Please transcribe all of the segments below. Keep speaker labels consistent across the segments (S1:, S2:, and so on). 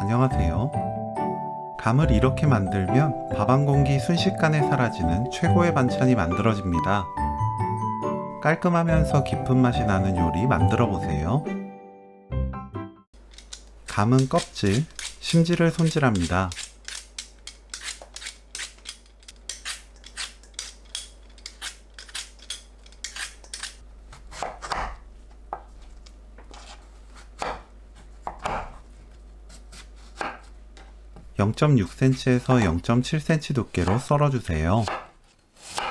S1: 안녕하세요. 감을 이렇게 만들면 밥 한 공기 순식간에 사라지는 최고의 반찬이 만들어집니다. 깔끔하면서 깊은 맛이 나는 요리 만들어 보세요. 감은 껍질, 심지를 손질합니다. (0.6cm에서 0.7cm) 두께로 썰어주세요.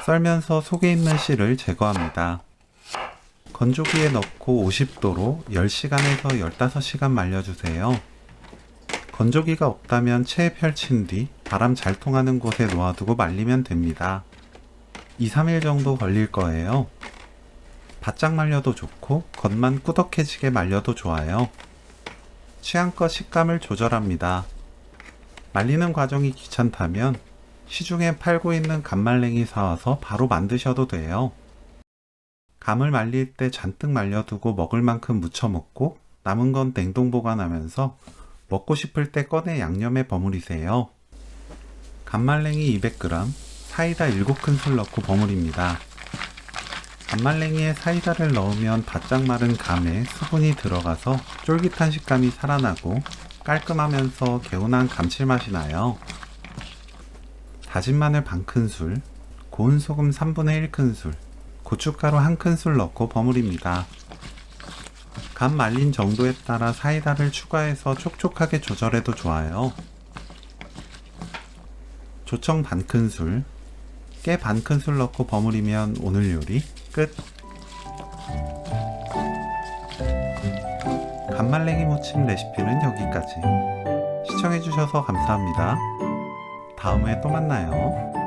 S1: 썰면서 속에 있는 씨를 제거합니다. 건조기에 넣고 50도로 10시간에서 15시간 말려주세요. 건조기가 없다면 체에 펼친 뒤 바람 잘 통하는 곳에 놓아두고 말리면 됩니다. 2, 3일 정도 걸릴 거예요. 바짝 말려도 좋고 겉만 꾸덕해지게 말려도 좋아요. 취향껏 식감을 조절합니다. 말리는 과정이 귀찮다면 시중에 팔고 있는 감말랭이 사와서 바로 만드셔도 돼요. 감을 말릴 때 잔뜩 말려두고 먹을 만큼 무쳐 먹고 남은 건 냉동 보관하면서 먹고 싶을 때 꺼내 양념에 버무리세요. 감말랭이 200g, 사이다 7큰술 넣고 버무립니다. 감말랭이에 사이다를 넣으면 바짝 마른 감에 수분이 들어가서 쫄깃한 식감이 살아나고 깔끔하면서 개운한 감칠맛이 나요. 다진 마늘 반 큰술, 고운 소금 3분의 1 큰술, 고춧가루 한 큰술 넣고 버무립니다. 간 말린 정도에 따라 사이다를 추가해서 촉촉하게 조절해도 좋아요. 조청 반 큰술, 깨 반 큰술 넣고 버무리면 오늘 요리 끝! 간말랭이 무침 레시피는 여기까지. 시청해주셔서 감사합니다. 다음에 또 만나요.